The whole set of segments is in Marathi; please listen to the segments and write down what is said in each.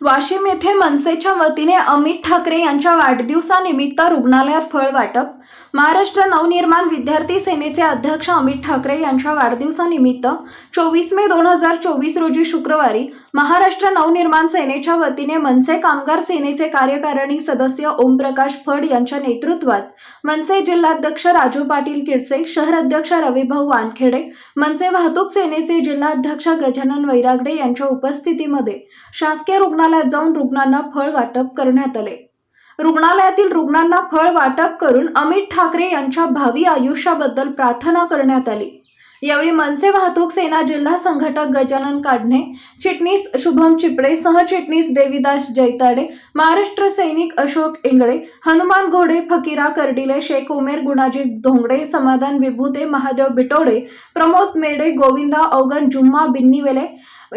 वाशिम येथे मनसेच्या वतीने अमित ठाकरे यांच्या वाढदिवसानिमित्त रुग्णालयात फळ वाटप. महाराष्ट्र नवनिर्माण विद्यार्थी सेनेचे अध्यक्ष अमित ठाकरे यांच्या वाढदिवसानिमित्त चोवीस मे दोन हजार चोवीस रोजी शुक्रवारी महाराष्ट्र नवनिर्माण सेनेच्या वतीने मनसे कामगार सेनेचे कार्यकारिणी सदस्य ओमप्रकाश फड यांच्या नेतृत्वात मनसे जिल्हाध्यक्ष राजू पाटील किडसे शहराध्यक्ष रविभाऊ वानखेडे मनसे वाहतूक सेनेचे जिल्हाध्यक्ष गजानन वैरागडे यांच्या उपस्थितीमध्ये शासकीय रुग्णालयात जाऊन रुग्णांना फळ वाटप करण्यात आले. रुग्णालयातील रुग्णांना फळ वाटप करून अमित ठाकरे यांच्या भावी आयुष्याबद्दल प्रार्थना करण्यात आली. यावेळी मनसे वाहतूक सेना जिल्हा संघटक गजानन काढणे चिटणीस शुभम चिपडे सहचिटणीस देविदास जैताडे महाराष्ट्र सैनिक अशोक इंगळे हनुमान घोडे फकीरा कर्डिले शेख उमेर गुणाजी धोंगडे समाधान विभूते महादेव बिटोडे प्रमोद मेडे गोविंदा अवगन जुम्मा बिन्नीवेले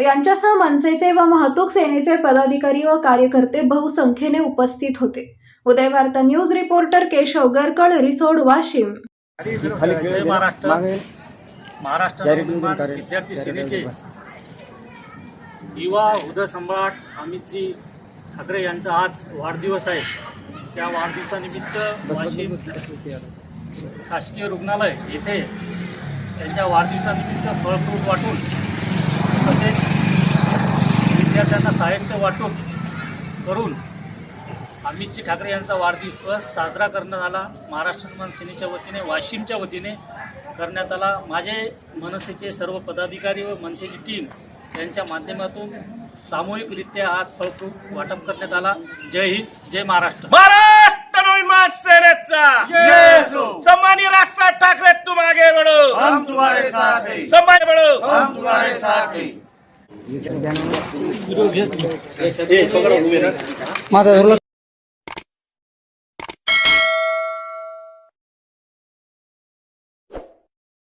यांच्यासह मनसेचे व वाहतूक सेनेचे पदाधिकारी व कार्यकर्ते बहुसंख्येने उपस्थित होते. Uday Varta news reporter Keshav Garkad Risod Washim. Maharashtra. Maharashtra Navnirman Vidyarthi सेनेचे युवा उदय सम्राट अमितजी ठाकरे यांचा आज वाढदिवस आहे. त्या वाढदिवसानिमित्त वाशिम शासकीय रुग्णालय येथे त्यांच्या वाढदिवसानिमित्त फळफ्रूट वाटून तसेच विद्यार्थ्यांना साहित्य वाटून करून अमितजी ठाकरे यांचा वाढदिवस साजरा करण्यात आला. महाराष्ट्र निर्माण सेनेच्या वतीने वाशिमच्या वतीने करण्यात आला. माझे मनसेचे सर्व पदाधिकारी व मनसेची टीम यांच्या माध्यमातून सामूहिकरित्या आज फळफ्रूट वाटप करण्यात आला. जय हिंद जय महाराष्ट्र. महाराष्ट्र नवनिर्माण सेनेचा सम्मानी राजसाहेब ठाकरे तुम आगे बढ़ो हम तुम्हारे साथ हैं। सम्मान बढ़ो हम तुम्हारे साथ हैं। माझा धरलं